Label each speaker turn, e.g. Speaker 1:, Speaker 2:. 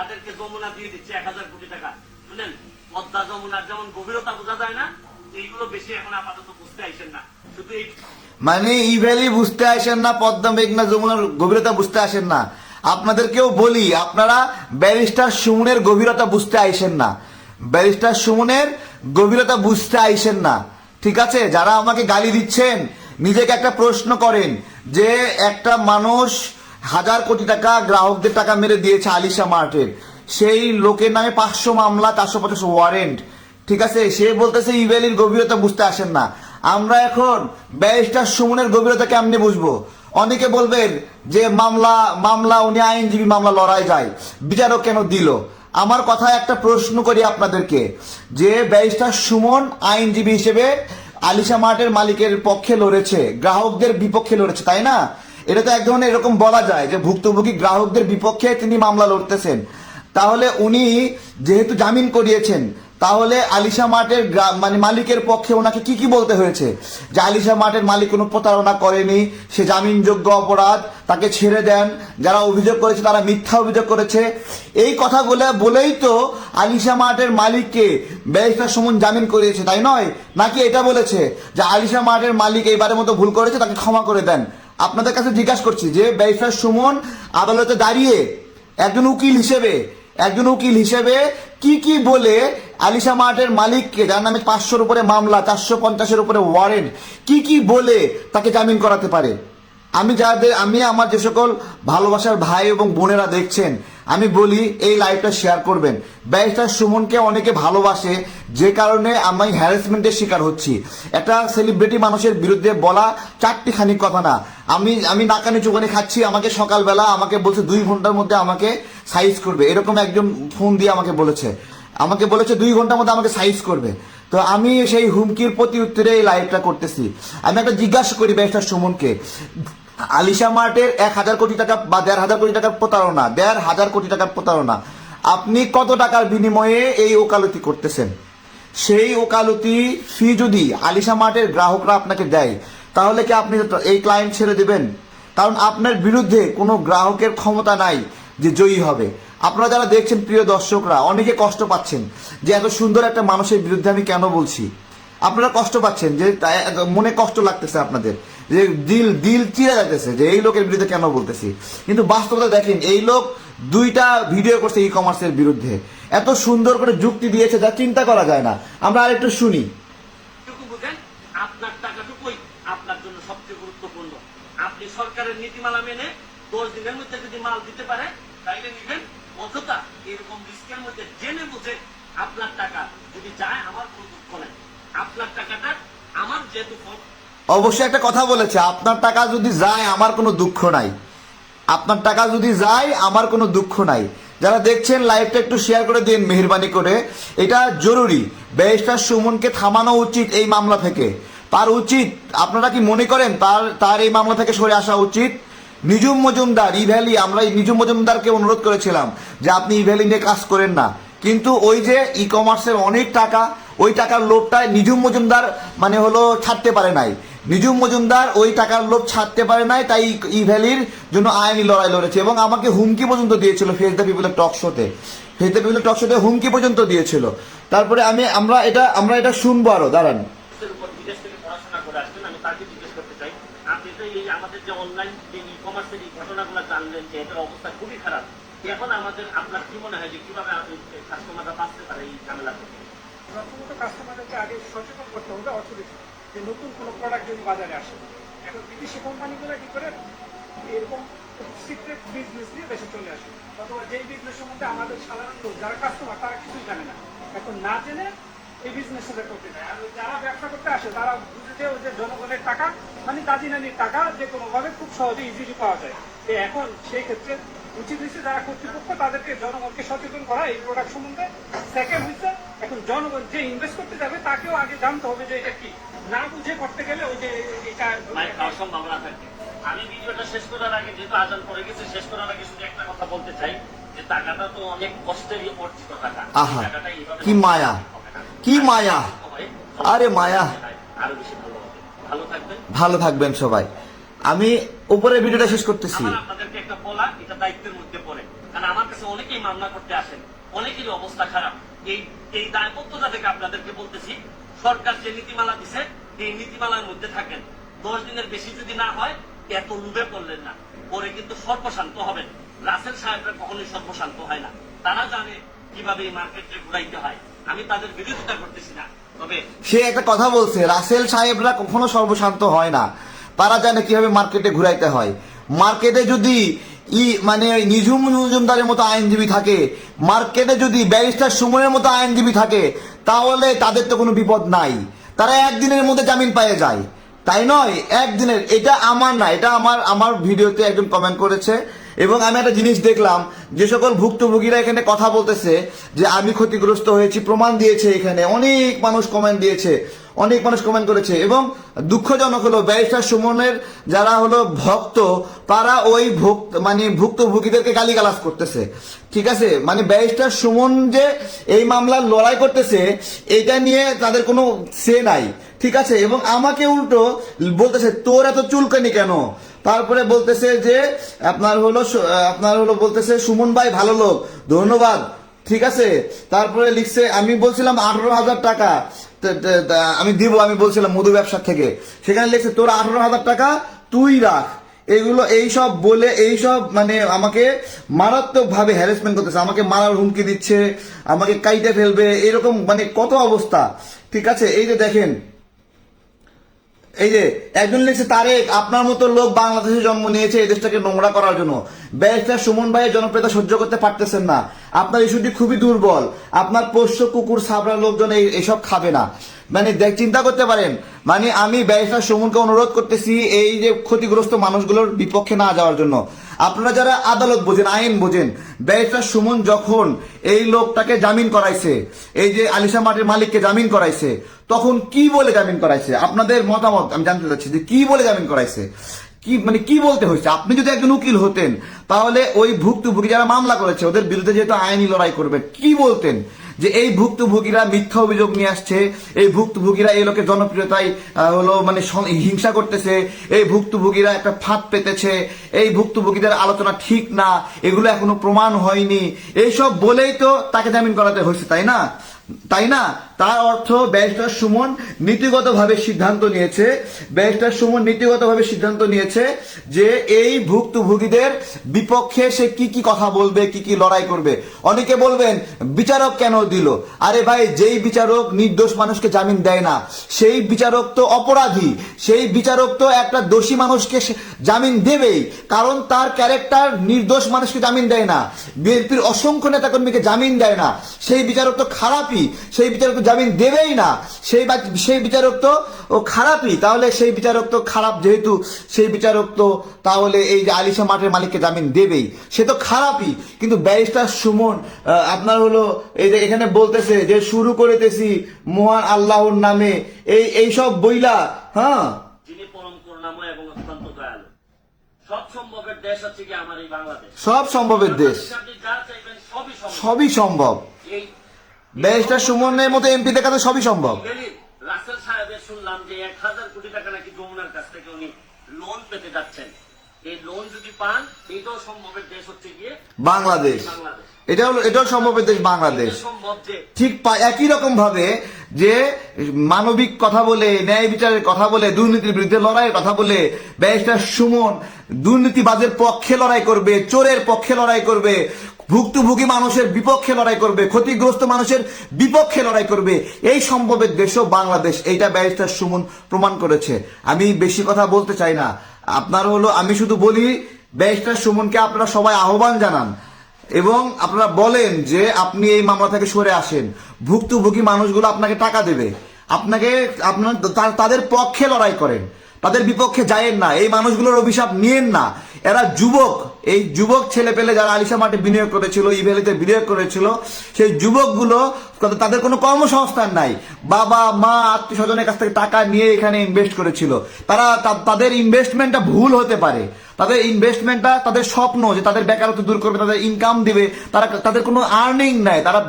Speaker 1: তাদেরকে যমুনা দিয়ে দিচ্ছে এক হাজার কোটি টাকা। বুঝলেন? পদ্মা যমুনার যেমন গভীরতা বোঝা যায় না, এইগুলো বেশি এখন আপাতত বুঝতে আইসেন না। শুধু এই
Speaker 2: মানে ই ভ্যালি বুঝতে আসেন না, পদ্মা, মেঘনা, যমুনার গভীরতা বুঝতে আসেন না। আপনাদেরকেও বলি, আপনারা ব্যারিস্টার সুমনের গভীরতা বুঝতে আইসেন না। ব্যারিস্টার সুমনের গভীরতা বুঝতে আইসেন না। ঠিক আছে? যারা আমাকে গালি দিচ্ছেন, নিজেকে একটা প্রশ্ন করেন যে একটা মানুষ হাজার কোটি টাকা গ্রাহকদের টাকা মেরে দিয়েছে আলিশা মার্টের সেই লোকের নামে পাঁচশো মামলা, চারশো পঞ্চাশ ওয়ারেন্ট ঠিক আছে? সে বলতেছে ইভেলির গভীরতা বুঝতে আসেন না। আমরা এখন ব্যারিস্টার সুমনের গভীরতা কেমনে বুঝব? অনেকে বলবেন যে মামলা মামলা, উনি আইনজীবী, মামলা লড়াই যায়। বিচারক কেন দিল? আমার কথা একটা প্রশ্ন করি আপনাদেরকে। যে ব্যারিস্টার সুমন আইনজীবী হিসেবে আলিশা মার্টের মালিকের পক্ষে লড়েছে, গ্রাহকদের বিপক্ষে লড়েছে, তাই না? এটা তো এক ধরনের এরকম বলা যায় যে ভুক্তভোগী গ্রাহকদের বিপক্ষে তিনি মামলা লড়তেছেন। তাহলে উনি যেহেতু জামিন করিয়েছেন, তাহলে আলিশা গ্রা- মানে মালিকের পক্ষে ওনাকে কি কি বলতে হয়েছে? যে আলিশা মার্টের মালিক কোনো প্রতারণা করেনি, সে জামিনযোগ্য অপরাধ তাকে ছেড়ে দেন, যারা অভিযোগ করেছে তারা মিথ্যা অভিযোগ করেছে। এই কথাগুলো বলেই তো আলিশা মার্টের মালিককে ব্যারিস্টার সুমন জামিন করিয়েছে, তাই নয়? নাকি এটা বলেছে যে আলিশা মার্টের মালিক এইবারের মতো ভুল করেছে, তাকে ক্ষমা করে দেন? আপনাদের কাছে জিজ্ঞাসা করছি যে, ব্যারিস্টার সুমন আদালতে দাঁড়িয়ে একজন উকিল হিসেবে, একজন উকিল হিসেবে কি কি বলে আলিশা মার্টের মালিককে, যার নামে পাঁচশোর উপরে মামলা, চারশো পঞ্চাশের উপরে ওয়ারেন্ট কি কি বলে তাকে জামিন করাতে পারে? আমি যাদের, আমি আমার যে সকল ভালোবাসার ভাই এবং বোনেরা দেখছেন আমি বলি, এই লাইভটা শেয়ার করবেন। ব্যারিস্টার সুমনকে অনেকে ভালোবাসে, যে কারণে আমি হ্যারাসমেন্টের শিকার হচ্ছি। একটা সেলিব্রিটি মানুষের বিরুদ্ধে বলা চারটি খানিক কথা না। আমি আমি নাকানি চোখানি খাচ্ছি, আমাকে সকালবেলা আমাকে বলছে দুই ঘণ্টার মধ্যে আমাকে সাইজ করবে। এরকম একজন ফোন দিয়ে আমাকে বলেছে। আমাকে বলেছে দুই ঘণ্টার মধ্যে আমাকে সাইজ করবে। তো আমি সেই হুমকির প্রতি উত্তরে এই লাইভটা করতেছি। আমি একটা জিজ্ঞাসা করি ব্যারিস্টার সুমনকে আলিশা মার্টের এক হাজার কোটি টাকা বা দেড় হাজার কোটি টাকার প্রতারণা, দেড় হাজার কোটি টাকার প্রতারণা। আপনি কত টাকার বিনিময়ে এই ওকালতি করতেছেন? সেই ওকালতি ফি যদি আলিশা মার্টের গ্রাহকরা আপনাকে দেয়, তাহলে কি আপনি এই ক্লায়েন্ট ছেড়ে দেবেন? কারণ আপনার বিরুদ্ধে কোনো গ্রাহকের ক্ষমতা নাই যে জয়ী হবে। আপনারা যারা দেখছেন, প্রিয় দর্শকরা, অনেকে কষ্ট পাচ্ছেন যে এত সুন্দর একটা মানুষের বিরুদ্ধে আমি কেন বলছি? আপনারা কষ্ট পাচ্ছেন যে মনে কষ্ট লাগতেছে আপনাদের। যে দিল দিল চিরা যাইতেছে যে এই লোকের বিরুদ্ধে কেন বলতেছি? কিন্তু বাস্তবতা দেখেন, এই লোক দুইটা ভিডিও করছে ই কমার্সের বিরুদ্ধে। এত সুন্দর করে যুক্তি দিয়েছে যা চিন্তা করা যায় না। আমরা আরেকটু শুনি।
Speaker 1: আপনার টাকাটুকুই আপনার জন্য সবচেয়ে গুরুত্বপূর্ণ। আপনি সরকারের নীতিমালা মেনে দশ দিনের মধ্যে যদি মাল দিতে পারে, তাইলে নিবেন। অযথা এরকম রিস্কের মধ্যে জেনে বুঝে আপনার টাকা যদি যায়, আমার কোনো দুঃখ নাই। আপনার টাকাটা আমার যেহেতু
Speaker 2: অবশ্যই একটা কথা বলেছে, আপনার টাকা যদি যায়, আমার কোনো দুঃখ নাই। আপনার টাকা যদি যায়, আমার কোনো দুঃখ নাই। যারা দেখছেন লাইভটা একটু শেয়ার করে দিন, মেহরবানি করে। এটা জরুরি। ব্যারিস্টার সুমনকে থামানো উচিত এই মামলা থেকে। তার উচিত, আপনারা কি মনে করেন, তার তার এই মামলা থেকে সরে আসা উচিত? নিজুম মজুমদার, ইভ্যালি, আমরা নিজুম মজুমদারকে অনুরোধ করেছিলাম যে আপনি ইভ্যালি নিয়ে কাজ করেন না। কিন্তু ওই যে ই কমার্সের অনেক টাকা, ওই টাকার লোভটায় নিজুম মজুমদার মানে হলো ছাড়তে পারে নাই। নিজুম মজুমদার ওই টাকার লোভ ছাড়তে পারে নাই তাই ই ভ্যালির জন্য আইনি লড়াই লড়েছে এবং আমাকে হুমকি পর্যন্ত দিয়েছিল ফেস দ্য পিপলের টক শোতে ফেস দ্য পিপলের টক শোতে হুমকি পর্যন্ত দিয়েছিল। তারপরে আমি আমরা এটা আমরা এটা শুনব আরও দাঁড়ান।
Speaker 1: এর উপর বিদেশ থেকে পড়াশোনা করে আসবেন আমি তাকে জিজ্ঞেস করতে চাই। আপনি তো এই আমাদের যে অনলাইন যে ই কমার্সের এই ঘটনাগুলো জানলেন যে এটার অবস্থা খুবই খারাপ এখন আমাদের আপনার কি মনে হয় যে কীভাবে কাস্টমাররা বাঁচতে পারে এই ঝামেলা থেকে?
Speaker 3: প্রথমত কাস্টমারদেরকে আগে সচেতন করতে হবে অথরিটি যে নতুন কোনো প্রোডাক্ট যদি বাজারে আসে, এখন বিদেশি কোম্পানিগুলো কি করে? এরকম সিক্রেট বিজনেস নিয়ে দেশে চলে আসে। অথবা যেই বিজনেস সম্বন্ধে আমাদের সাধারণ লোক যারা কাস্টমার তারা কিছুই জানে না। এখন না জেনে এই বিজনেস করতে যায় আর যারা ব্যবসা করতে আসে, তারা বুঝে যে ওই যে জনগণের টাকা মানে দাজি নানির টাকা যে কোনোভাবে খুব সহজে ইজিলি পাওয়া যায়। তো এখন সেই ক্ষেত্রে উচিত হচ্ছে যারা কর্তৃপক্ষ, তাদেরকে জনগণকে সচেতন করা এই প্রোডাক্ট সম্বন্ধে। সেকেন্ড হচ্ছে এখন জনগণ যে ইনভেস্ট করতে যাবে, তাকেও আগে জানতে হবে যে এটা কি। না বুঝে করতে গেলে ওই যে এটা
Speaker 1: সম্ভাবনা থাকে আমি ভিডিওটা শেষ করার আগে যেহেতু আজান পড়ে গেছে শেষ করার আগে শুধু একটা কথা বলতে চাই যে টাকাটা তো অনেক কষ্টেরই অর্জিত টাকা।
Speaker 2: আহা,
Speaker 1: টাকাটা
Speaker 2: কি মায়া, কি মায়া, আরে মায়া।
Speaker 1: আরও বেশি ভালো ভালো থাকবেন।
Speaker 2: ভালো থাকবেন সবাই। আমি উপরে ভিডিওটা শেষ করতেছি।
Speaker 1: আপনাদেরকে একটা বলা এটা দায়িত্বের মধ্যে পড়ে। কারণ আমার কাছে কাছে অনেকেই মামলা করতে আসেন অনেকেরই অবস্থা খারাপ। এই এই দায়বদ্ধতা থেকে আপনাদেরকে বলতেছি সরকার যে নীতিমালা দিছে এই নীতিমালার মধ্যে থাকেন, দশ দিনের বেশি যদি না হয়, এত লুবে পড়লেন না। পরে কিন্তু সর্বশান্ত হবেন। রাসেল সাহেবরা কখনোই সর্বশান্ত হয় না। তারা জানে কীভাবে এই মার্কেটে ঘুরাইতে হয়। আমি তাদের বিরোধিতা করতেছি না।
Speaker 2: সে একটা কথা বলছে, রাসেল সাহেবরা কখনো সর্বশান্ত হয় না। তারা জানে কীভাবে মার্কেটে ঘুরাইতে হয়। মার্কেটে যদি ই মানে নিঝুম মজুমদারের মতো আইনজীবী থাকে, মার্কেটে যদি ব্যারিস্টার সুমনের মতো আইনজীবী থাকে, তাহলে তাদের তো কোনো বিপদ নাই। তারা একদিনের মধ্যে জামিন পেয়ে যায়। তাই নয়, একদিনের। এটা আমার না, এটা আমার আমার ভিডিওতে একজন কমেন্ট করেছে এবং আমি একটা জিনিস দেখলাম যে সকল ভুক্তভোগীরা এখানে কথা বলতেছে যে আমি ক্ষতিগ্রস্ত হয়েছি, প্রমাণ দিয়েছে এখানে, অনেক মানুষ কমেন্ট দিয়েছে। অনেক মানুষ কমেন্ট করেছে এবং দুঃখজনক হলো ব্যারিস্টার সুমনের যারা হলো ভক্ত, তারা ওই ভুক্ত মানে ভুক্তভোগীদেরকে গালিগালাজ করতেছে। ঠিক আছে? মানে ব্যারিস্টার সুমন যে এই মামলার লড়াই করতেছে এটা নিয়ে তাদের কোনো সে নাই। ঠিক আছে? এবং আমাকে উল্টো বলতেছে, তোর এত চুলকানি কেন? তারপরে বলতেছে যে, আপনার হলো আপনার হলো বলতেছে, সুমন ভাই ভালো লোক, ধন্যবাদ। ঠিক আছে? তারপরে লিখছে, আমি বলছিলাম আঠারো হাজার টাকা। আমি দিব, আমি বলছিলাম মধু ব্যবসার থেকে। সেখানে লিখছে, তোর আঠারো হাজার টাকা তুই রাখ। এগুলো এইসব বলে এইসব মানে আমাকে মারাত্মকভাবে হ্যারাসমেন্ট করতেছে। আমাকে মারার হুমকি দিচ্ছে, আমাকে কাইটে ফেলবে, এরকম মানে কত অবস্থা। ঠিক আছে? এই যে দেখেন এই যে, একজন লিখছে, তারেক, আপনার মতো লোক বাংলাদেশে জন্ম নিয়েছে, এই দেশটাকে নোংরা করার জন্য। ব্যারিস্টার সুমন ভাইয়ের জনপ্রিয়তা সহ্য করতে পারতেছেন না। আপনার ইস্যুটি খুবই দুর্বল। আপনার পোষ্য কুকুর সাবরা লোকজন এইসব খাবে না। মানে দেখ, চিন্তা করতে পারেন। মানে আমি ব্যারিস্টার সুমনকে অনুরোধ করতেছি এই যে ক্ষতিগ্রস্ত মানুষগুলোর বিপক্ষে না যাওয়ার জন্য। আপনারা যারা আদালত বোঝেন, আইন বোঝেন, ব্যারিস্টার সুমন যখন এই লোকটাকে জামিন করাইছে, এই যে আলিশা মাটির মালিককে জামিন করাইছে, তখন কি বলে জামিন করাইছে? আপনাদের মতামত আমি জানতে চাচ্ছি যে কি বলে জামিন করাইছে? কি মানে কি বলতে হয়েছে? আপনি যদি একজন উকিল হতেন, তাহলে ওই ভুক্তভোগী যারা মামলা করেছে, ওদের বিরুদ্ধে যেহেতু আইনি লড়াই করবে কি বলতেন? যে এই ভুক্তভোগীরা মিথ্যা অভিযোগ নিয়ে আসছে, এই ভুক্তভোগীরা এই লোকের জনপ্রিয়তায় হলো মানে হিংসা করতেছে, এই ভুক্তভোগীরা একটা ফাঁদ পেতেছে, এই ভুক্তভোগীদের আলোচনা ঠিক না, এগুলো এখনও প্রমাণ হয়নি, এইসব বলেই তো তাকে জামিন করাতে হয়েছে, তাই না? তাই না? তার অর্থ ব্যারিস্টার সুমন নীতিগতভাবে সিদ্ধান্ত নিয়েছে। ব্যারিস্টার সুমন নীতিগতভাবে সিদ্ধান্ত নিয়েছে যে এই ভুক্তভোগীদের বিপক্ষে সে কি কি কথা বলবে, কি কি লড়াই করবে। অনেকে বলবেন, বিচারক কেন দিল? আরে ভাই, যেই বিচারক নির্দোষ মানুষকে জামিন দেয় না, সেই বিচারক তো অপরাধী। সেই বিচারক তো একটা দোষী মানুষকে জামিন দেবেই, কারণ তার ক্যারেক্টার নির্দোষ মানুষকে জামিন দেয় না। বিএনপির অসংখ্য নেতাকর্মীকে জামিন দেয় না। সেই বিচারক তো খারাপই, সেই বিচারক জামিন দেবেই না। সেই সেই বিচারক তো ও খারাপই। তাহলে সেই বিচারক তো খারাপ যেহেতু সেই বিচারক তো তাহলে এই যে আলিশা মাঠের মালিককে জামিন দেবেই। সে তো খারাপই। কিন্তু ব্যারিস্টার সুমন আপনার হলো এই যে এখানে বলতেছে যে শুরু করেতেছি মহান আল্লাহর নামে। এই এই সব বইলা হ্যাঁ?
Speaker 1: সব সম্ভবের দেশ সবই সম্ভব।
Speaker 2: ব্যারিস্টার সুমনের মতো এমপি দেখাতে সবই সম্ভব।
Speaker 1: রাসেল সাহেবের শুনলাম যে এক হাজার কোটি টাকা নাকি যমুনার কাছ থেকে উনি লোন পেতে যাচ্ছেন। এই লোন যদি পান এইটাও সম্ভবের দেশ হচ্ছে গিয়ে
Speaker 2: বাংলাদেশ। এটা হলো এটাও সম্ভবের দেশ বাংলাদেশ। ঠিক একই রকম ভাবে যে মানবিক কথা বলে ন্যায় বিচারের কথা বলে দুর্নীতির বিরুদ্ধে লড়াইয়ের কথা বলে ব্যারিস্টার সুমন দুর্নীতিবাজের পক্ষে লড়াই করবে চোরের পক্ষে লড়াই করবে ভুক্তভোগী মানুষের বিপক্ষে লড়াই করবে, ক্ষতিগ্রস্ত মানুষের বিপক্ষে লড়াই করবে। এই সম্ভবের দেশও বাংলাদেশ, এইটা ব্যারিস্টার সুমন প্রমাণ করেছে। আমি বেশি কথা বলতে চাই না। আপনার হলো, আমি শুধু বলি, ব্যারিস্টার সুমনকে আপনারা সবাই আহ্বান জানান। এবং আপনারা বলেন যে, আপনি এই মামলা থেকে সরে আসেন। ভুক্তভোগী মানুষগুলো আপনাকে টাকা দেবে। আপনাকে, আপনার তাদের পক্ষে লড়াই করেন। তাদের বিপক্ষে যায়েন না। এই মানুষগুলোর অভিশাপ নিয়েন না। এরা যুবক। এই যুবক ছেলে পেলে যারা আলিশা মাঠে বিনিয়োগ করেছিল ইভ্যালিতে বিনিয়োগ করেছিল, সেই যুবকগুলো তাদের কোনো কর্মসংস্থান নাই। বাবা, মা আত্মীয় স্বজনের কাছ থেকে টাকা নিয়ে এখানে ইনভেস্ট করেছিল। তারা তাদের ইনভেস্টমেন্টটা ভুল হতে পারে। তাদের ইনভেস্টমেন্টটা তাদের স্বপ্ন যে তাদের বেকারত্ব দূর করবে, তাদের ইনকাম দিবে। তারা তাদের কোনো আর্নিং নাই। তারা